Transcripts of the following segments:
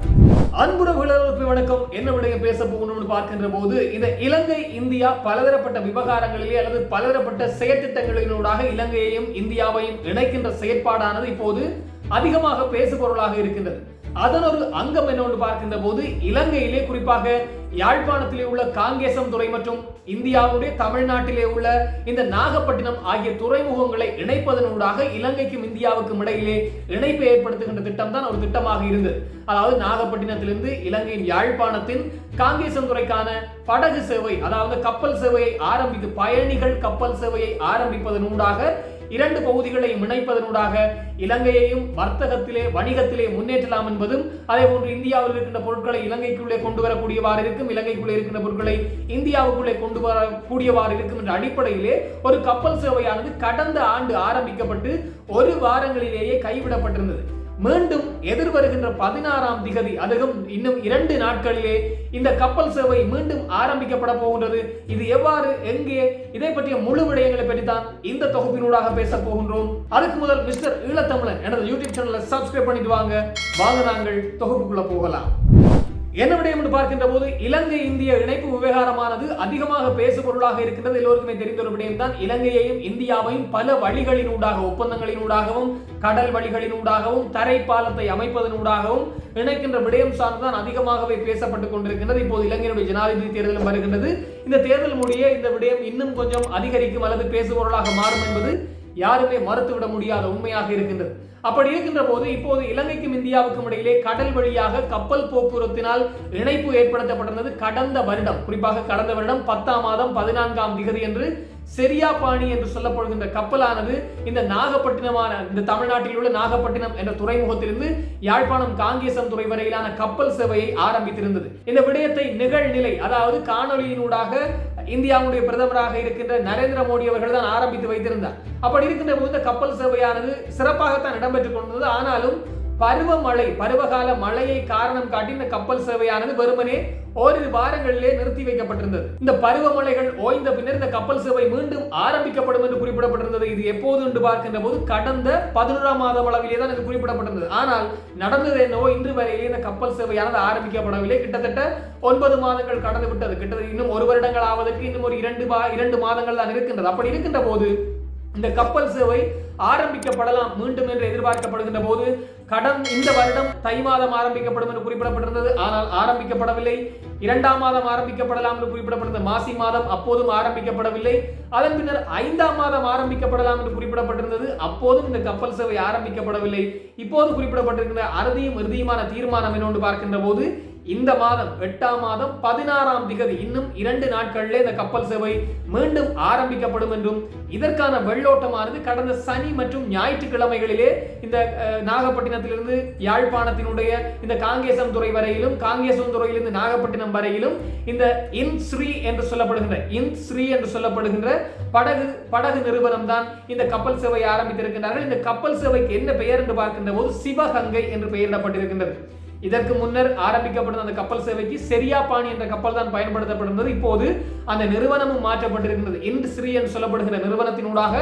அன்புறவுகளுக்கு வணக்கம். என்ன விடைய பேச போகணும்னு பார்க்கின்ற போது இந்த இலங்கை இந்தியா பலதரப்பட்ட விவகாரங்களிலே அல்லது பலதரப்பட்ட செயற்திட்டங்களினூடாக இலங்கையையும் இந்தியாவையும் இணைக்கின்ற செயற்பாடானது இப்போது அதிகமாக பேசுபொருளாக இருக்கின்றது. அதன் ஒரு அங்கம் என்னவென்று பார்க்கின்ற போது இலங்கையிலே குறிப்பாக யாழ்ப்பாணத்திலே உள்ள காங்கேசம் துறை மற்றும் இந்தியாவுடைய தமிழ்நாட்டிலே உள்ள இந்த நாகப்பட்டினம் ஆகிய துறைமுகங்களை இணைப்பதனூடாக இலங்கைக்கும் இந்தியாவுக்கும் இடையிலே இணைப்பை ஏற்படுத்துகின்ற திட்டம் தான் ஒரு திட்டமாக இருந்தது. அதாவது நாகப்பட்டினத்திலிருந்து இலங்கையின் யாழ்ப்பாணத்தின் காங்கேசம் துறைக்கான படகு சேவை அதாவது கப்பல் சேவையை ஆரம்பித்து பயணிகள் கப்பல் சேவையை ஆரம்பிப்பதனூடாக இரண்டு பகுதிகளை இணைப்பதனூடாக இலங்கையையும் வர்த்தகத்திலே வணிகத்திலே முன்னேற்றலாம் என்பதும் அதே போன்று இந்தியாவில் இருக்கின்ற பொருட்களை இலங்கைக்குள்ளே கொண்டு வரக்கூடியவாறு இருக்கும் இலங்கைக்குள்ளே இருக்கின்ற பொருட்களை இந்தியாவுக்குள்ளே கொண்டு வரக்கூடியவாறு இருக்கும் என்ற அடிப்படையிலே ஒரு கப்பல் சேவையானது கடந்த ஆண்டு ஆரம்பிக்கப்பட்டு ஒரு வாரங்களிலேயே கைவிடப்பட்டிருந்தது. மீண்டும் எதிர்வருகின்ற பதினாறாம் திகதி அதுவும் இன்னும் இரண்டு நாட்களிலே இந்த கப்பல் சேவை மீண்டும் ஆரம்பிக்கப்பட போகின்றது. இது எவ்வாறு எங்கே இதை பற்றிய முழு விடயங்களை பற்றி தான் இந்த தொகுப்பினூடாக பேச போகின்றோம். அதுக்கு முதல் மிஸ்டர் ஈழத்தமிழன் எனது யூடியூப் சேனலை சப்ஸ்கிரைப் பண்ணிட்டு வாங்க. வாங்க நாங்கள் தொகுப்புக்குள்ள போகலாம். என்ன விடயம் என்று பார்க்கின்ற போது இலங்கை இந்திய இணைப்பு விவகாரமானது அதிகமாக பேசுபொருளாக இருக்கின்றது. எல்லோருக்குமே தெரிந்த ஒரு விடயம் தான் இலங்கையையும் இந்தியாவையும் பல வழிகளினூடாக ஒப்பந்தங்களினூடாகவும் கடல் வழிகளினூடாகவும் தரை பாலத்தை அமைப்பதனூடாகவும் இணைக்கின்ற விடயம் சார்ந்துதான் அதிகமாகவே பேசப்பட்டுக் கொண்டிருக்கின்றது. இப்போது இலங்கையினுடைய ஜனாதிபதி தேர்தலும் வருகின்றது. இந்த தேர்தல் முடிய இந்த விடயம் இன்னும் கொஞ்சம் அதிகரிக்கும் அல்லது பேசுபொருளாக மாறும் என்பது யாருமே மறுத்துவிட முடியாத உண்மையாக இருக்கின்றது. அப்படி இருக்கின்ற போது இப்போது இலங்கைக்கும் இந்தியாவுக்கும் இடையிலே கடல் வழியாக கப்பல் போக்குவரத்தினால் இணைப்பு ஏற்படுத்தப்பட்டிருந்தது கடந்த வருடம். குறிப்பாக கடந்த வருடம் பத்தாம் மாதம் பதினான்காம் திகதி என்று செரியா பாணி என்று சொல்லப்படுகின்ற கப்பலானது இந்த நாகப்பட்டினமான இந்த தமிழ்நாட்டில் உள்ள நாகப்பட்டினம் என்ற துறைமுகத்திலிருந்து யாழ்ப்பாணம் காங்கேசம் துறை வரையிலான கப்பல் சேவையை ஆரம்பித்திருந்தது. இந்த விடயத்தை நிகழ்நிலை அதாவது காணொலியினூடாக இந்தியாவுடைய பிரதமராக இருக்கின்ற நரேந்திர மோடி அவர்கள் தான் ஆரம்பித்து வைத்திருந்தார். அப்படி இருக்கின்ற போது இந்த கப்பல் சேவையானது சிறப்பாகத்தான் இடம்பெற்றுக் கொண்டது ஆனாலும் பருவமழை பருவகால மழையை காரணம் காட்டி இந்த கப்பல் சேவையானது வெறுமனே ஓரிரு வாரங்களிலே நிறுத்தி வைக்கப்பட்டிருந்தது. இந்த பருவமழைகள் ஓய்ந்த பின்னர் இந்த கப்பல் சேவை மீண்டும் ஆரம்பிக்கப்படும் என்று குறிப்பிடப்பட்டிருந்தது. இது எப்போது என்று பார்க்கின்ற போது கடந்த பதினோராம் மாதம் அளவிலே தான் இது குறிப்பிடப்பட்டிருந்தது. ஆனால் நடந்தது என்னவோ இன்று வரையிலே இந்த கப்பல் சேவையானது ஆரம்பிக்கப்படவில்லை. கிட்டத்தட்ட ஒன்பது மாதங்கள் கடந்து விட்டது கிட்டத்தட்ட இன்னும் ஒரு வருடங்கள் ஆவதற்கு இன்னும் ஒரு இரண்டு இரண்டு மாதங்கள் தான் இருக்கின்றது. அப்படி இருக்கின்ற போது இந்த கப்பல் சேவை ஆரம்பிக்கப்படலாம் மீண்டும் என்று எதிர்பார்க்கப்படுகின்ற போது கடன் இந்த வருடம் தை மாதம் ஆரம்பிக்கப்படும் என்று குறிப்பிடப்பட்டிருந்தது. ஆனால் ஆரம்பிக்கப்படவில்லை. இரண்டாம் மாதம் ஆரம்பிக்கப்படலாம் என்று குறிப்பிடப்பட்டிருந்த மாசி மாதம் அப்போதும் ஆரம்பிக்கப்படவில்லை. அதன் பின்னர் ஐந்தாம் மாதம் ஆரம்பிக்கப்படலாம் என்று குறிப்பிடப்பட்டிருந்தது. அப்போதும் இந்த கப்பல் சேவை ஆரம்பிக்கப்படவில்லை. இப்போது குறிப்பிடப்பட்டிருக்கிற அறுதியும் இறுதியுமான தீர்மானம் என்னொன்று பார்க்கின்ற போது இந்த மாதம் எட்டாம் மாதம் பதினாறாம் திகதி. இன்னும் இரண்டு நாட்களிலே இந்த கப்பல் சேவை மீண்டும் ஆரம்பிக்கப்படும் என்றும் இதற்கான வெள்ளோட்டமானது கடந்த சனி மற்றும் ஞாயிற்றுக்கிழமைகளிலே இந்த நாகப்பட்டினத்திலிருந்து யாழ்ப்பாணத்தினுடைய இந்த காங்கேசம் துறை வரையிலும் காங்கேசம் துறையிலிருந்து நாகப்பட்டினம் வரையிலும் இந்த இன் ஸ்ரீ என்று சொல்லப்படுகின்ற இன் ஸ்ரீ என்று சொல்லப்படுகின்ற படகு படகு நிறுவனம் தான் இந்த கப்பல் சேவை ஆரம்பித்திருக்கின்றார்கள். இந்த கப்பல் சேவைக்கு என்ன பெயர் என்று பார்க்கின்ற போது சிவகங்கை என்று பெயரிடப்பட்டிருக்கின்றது. இதற்கு முன்னர் ஆரம்பிக்கப்பட்ட அந்த கப்பல் சேவைக்கு செரியா பாணி என்ற கப்பல் தான் பயன்படுத்தப்படுகிறது. இப்போது அந்த நிறுவனமும் மாற்றப்பட்டிருக்கின்றது. இண்ட் ஸ்ரீ என்று சொல்லப்படுகிற நிறுவனத்தினூடாக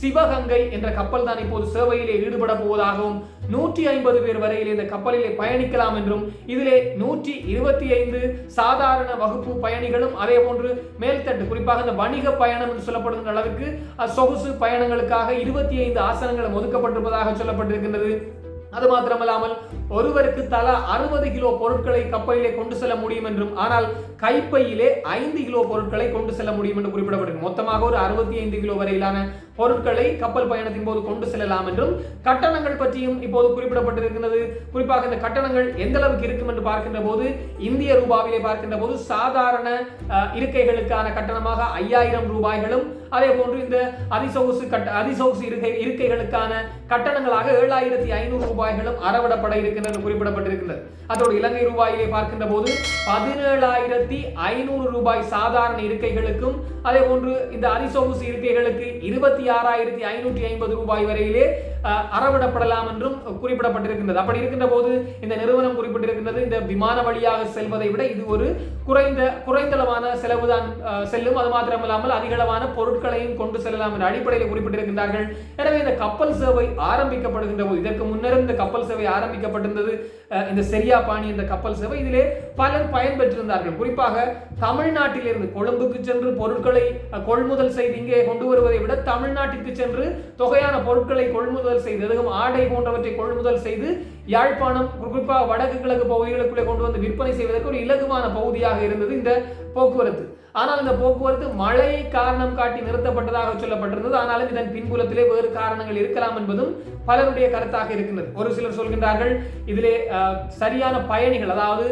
சிவகங்கை என்ற கப்பல் தான் இப்போது சேவையிலே ஈடுபட போவதாகவும் நூற்றி ஐம்பது பேர் வரையில் இந்த கப்பலிலே பயணிக்கலாம் என்றும் இதிலே நூற்றி இருபத்தி ஐந்து சாதாரண வகுப்பு பயணிகளும் அதே போன்று மேல்தட்டு குறிப்பாக இந்த வணிக பயணம் என்று சொல்லப்படுகின்ற அளவிற்கு சொகுசு பயணங்களுக்காக இருபத்தி ஐந்து ஆசனங்களும் ஒதுக்கப்பட்டிருப்பதாக சொல்லப்பட்டிருக்கின்றது. அது மாத்திரமல்லாமல் ஒருவருக்கு தலா அறுபது கிலோ பொருட்களை கப்பலிலே கொண்டு செல்ல முடியும் என்றும் ஆனால் கைப்பையிலே ஐந்து கிலோ பொருட்களை கொண்டு செல்ல முடியும் என்று குறிப்பிடப்பட்டிருக்கு. மொத்தமாக ஒரு அறுபத்தி ஐந்து கிலோ வரையிலான பொருட்களை கப்பல் பயணத்தின் போது கொண்டு செல்லலாம் என்றும் கட்டணங்கள் பற்றியும் இப்போது குறிப்பிடப்பட்டிருக்கிறது. குறிப்பாக இந்த கட்டணங்கள் எந்த அளவுக்கு இருக்கும் என்று பார்க்கின்ற போது இந்திய ரூபாவிலே பார்க்கின்ற போது சாதாரண இருக்கைகளுக்கான கட்டணமாக ஐயாயிரம் ரூபாய்களும் அதே போன்று இந்த அதிசொகுசு கட்ட அதிசொகுசு இருக்கை இருக்கைகளுக்கான கட்டணங்களாக ஏழாயிரத்தி ஐநூறு ரூபாய்களும் அறவிடப்பட இருக்கின்றது குறிப்பிடப்பட்டிருக்கின்றது. அதோடு இலங்கை ரூபாயிலே பார்க்கின்ற போது பதினேழாயிரத்தி ஐநூறு ரூபாய் சாதாரண இருக்கைகளுக்கும் அதே போன்று இந்த அதிசொகுசு இருக்கைகளுக்கு இருபத்தி ஆறாயிரத்தி ஐநூற்றி ஐம்பது ரூபாய் வரையிலே அறவிடப்படலாம் என்றும் குறிப்பிடப்பட்டிருக்கின்றது. அப்படி இருக்கின்ற போது இந்த நிறுவனம் குறிப்பிட்டிருக்கின்றது இந்த விமான வழியாக செல்வதை விட இது ஒரு குறைந்த குறைந்தளவான செலவுதான் செல்லும். அது மாத்திரமல்லாமல் அதிகளவான பொருட்களையும் கொண்டு செல்லலாம் என்ற அடிப்படையில் குறிப்பிட்டிருக்கின்றார்கள். எனவே இந்த கப்பல் சேவை ஆரம்பிக்கப்படுகின்ற போது இதற்கு முன்னர் இந்த கப்பல் சேவை ஆரம்பிக்கப்பட்டிருந்தது. இந்த செரியா பாணி என்ற கப்பல் சேவை இதிலே பலர் பயன்பெற்றிருந்தார்கள். குறிப்பாக தமிழ்நாட்டிலிருந்து கொழும்புக்கு சென்று பொருட்களை கொள்முதல் செய்து இங்கே கொண்டு வருவதை விட தமிழ்நாட்டிற்கு சென்று தொகையான பொருட்களை கொள்முதல் செய்து அதுவும் ஆடை போன்றவற்றை கொள்முதல் செய்து யாழ்ப்பாணம் குறிப்பாக வடக்கு கிழக்கு பகுதிகளுக்குள்ளே கொண்டு வந்து விற்பனை செய்வதற்கு ஒரு இலகுவான பகுதியாக இருந்தது இந்த போக்குவரத்து. ஆனால் இந்த போக்குவரத்து மழையை காரணம் காட்டி நிறுத்தப்பட்டதாக சொல்லப்பட்டிருந்தது. ஆனாலும் இதன் பின்புலத்திலே வேறு காரணங்கள் இருக்கலாம் என்பதும் பலருடைய கருத்தாக இருக்கின்றது. ஒரு சிலர் சொல்கின்றார்கள் இதிலே சரியான பயணிகள் அதாவது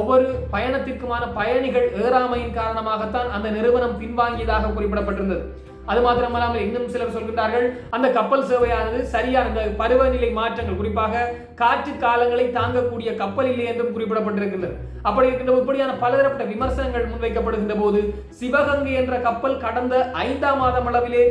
ஒவ்வொரு பயணத்திற்குமான பயணிகள் ஏறாமையின் காரணமாகத்தான் அந்த நிறுவனம் பின்வாங்கியதாக குறிப்பிடப்பட்டிருந்தது. அது மாத்திரமல்லாமல் இன்னும் சிலர் சொல்கின்றார்கள் அந்த கப்பல் சேவையானது சரியான அந்த பருவநிலை மாற்றங்கள் குறிப்பாக காற்று காலங்களை தாங்கக்கூடிய கப்பல் இல்லை என்றும் குறிப்பிடப்பட்டிருக்கின்றது. அப்படி இருக்கின்ற இப்படியான பலதரப்பட்ட விமர்சனங்கள் முன்வைக்கப்படுகின்ற போது சிவகங்கை என்ற கப்பல் கடந்த ஐந்தாம் மாதம் அளவிலே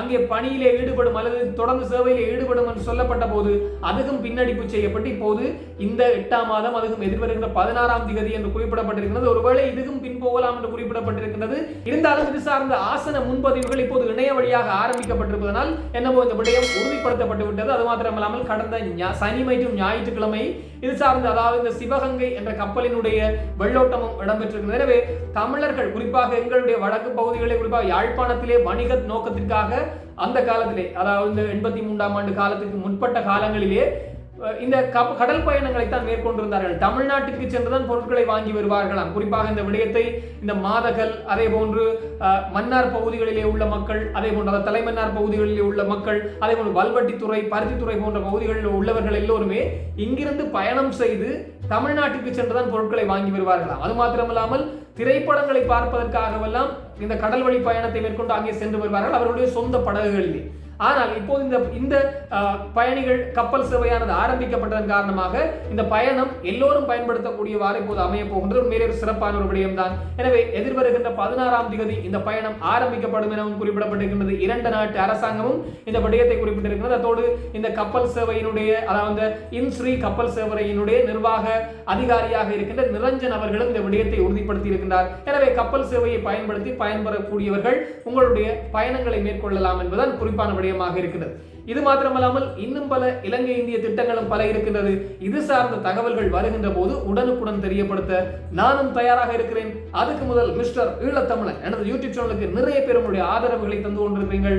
அங்கே பணியிலே ஈடுபடும் அல்லது தொடர்ந்து சேவையிலே ஈடுபடும் என்று சொல்லப்பட்ட போது அதுவும் பின்னடிப்பு செய்யப்பட்டு இப்போது இந்த எட்டாம் மாதம் அதுவும் எதிர்வருகின்ற பதினாறாம் திகதி என்று குறிப்பிடப்பட்டிருக்கிறது ஒருவேளை இதுவும் பின்போகலாம் என்று குறிப்பிடப்பட்டிருக்கின்றது. இருந்தாலும் இது சார்ந்த ஆசன முன்பதிவுகள் இப்போ இப்போது இணைய வழியாக ஆரம்பிக்கப்பட்டிருப்பதனால் என்னவோ இந்த விடயம் உறுதிப்படுத்தப்பட்டு விட்டது. அது மாத்திரமல்லாமல் கடந்த சனி மற்றும் ஞாயிற்றுக்கிழமை இது சார்ந்த அதாவது இந்த சிவகங்கை என்ற கப்பலினுடைய வெள்ளோட்டமும் இடம்பெற்றிருக்கிறது. எனவே தமிழர்கள் குறிப்பாக எங்களுடைய வடக்கு பகுதிகளை குறிப்பாக யாழ்ப்பாணத்திலே வணிக நோக்கத்திற்காக அந்த காலத்திலே அதாவது இந்த எண்பத்தி மூன்றாம் ஆண்டு காலத்துக்கு முற்பட்ட காலங்களிலே இந்த கப் கடல் பயணங்களை தான் மேற்கொண்டிருந்தார்கள். தமிழ்நாட்டிற்கு சென்றுதான் பொருட்களை வாங்கி வருவார்களாம். குறிப்பாக இந்த விடயத்தை இந்த மாதகல் அதே போன்று மன்னார் பகுதிகளிலே உள்ள மக்கள் அதே போன்று தலைமன்னார் பகுதிகளிலே உள்ள மக்கள் அதே போன்று வல்வட்டித்துறை பருத்தித்துறை போன்ற பகுதிகளில் உள்ளவர்கள் எல்லோருமே இங்கிருந்து பயணம் செய்து தமிழ்நாட்டுக்கு சென்றுதான் பொருட்களை வாங்கி வருவார்களாம். அது மாத்திரமல்லாமல் திரைப்படங்களை பார்ப்பதற்காகவெல்லாம் இந்த கடல் வழி பயணத்தை மேற்கொண்டு அங்கே சென்று வருவார்கள். அவர்களுடைய சொந்த படகுகளிலே. ஆனால் இப்போது இந்த இந்த பயணிகள் கப்பல் சேவையானது ஆரம்பிக்கப்பட்டதன் காரணமாக இந்த பயணம் எல்லோரும் பயன்படுத்தக்கூடியவாறு இப்போது அமைய போகின்றது. உண்மையிலே ஒரு சிறப்பான ஒரு விடயம்தான். எனவே எதிர்வருகின்ற பதினாறாம் திகதி இந்த பயணம் ஆரம்பிக்கப்படும் எனவும் குறிப்பிடப்பட்டிருக்கின்றது. இரண்டு நாட்டு அரசாங்கமும் இந்த விடயத்தை குறிப்பிட்டிருக்கிறது அதோடு இந்த கப்பல் சேவையினுடைய அதாவது இன்ஸ்ரீ கப்பல் சேவையினுடைய நிர்வாக அதிகாரியாக இருக்கின்ற நிரஞ்சன் அவர்களும் இந்த விடயத்தை உறுதிப்படுத்தி இருக்கின்றார் எனவே கப்பல் சேவையை பயன்படுத்தி பயன்பெறக்கூடியவர்கள் உங்களுடைய பயணங்களை மேற்கொள்ளலாம் என்பதுதான் குறிப்பான விடயமாக இருக்கிறது இது மாத்திரமல்லாமல் இன்னும் பல இலங்கை இந்திய திட்டங்களும் பல இருக்கின்றது. இது சார்ந்த தகவல்கள் வருகின்ற போது உடனுக்குடன் தெரியப்படுத்த நானும் தயாராக இருக்கிறேன். அதுக்கு முதல் மிஸ்டர் ஈழத்தமிழன் எனது யூடியூப் சேனலுக்கு நிறைய பேர் உங்களுடைய ஆதரவுகளை தந்து கொண்டிருக்கிறீர்கள்.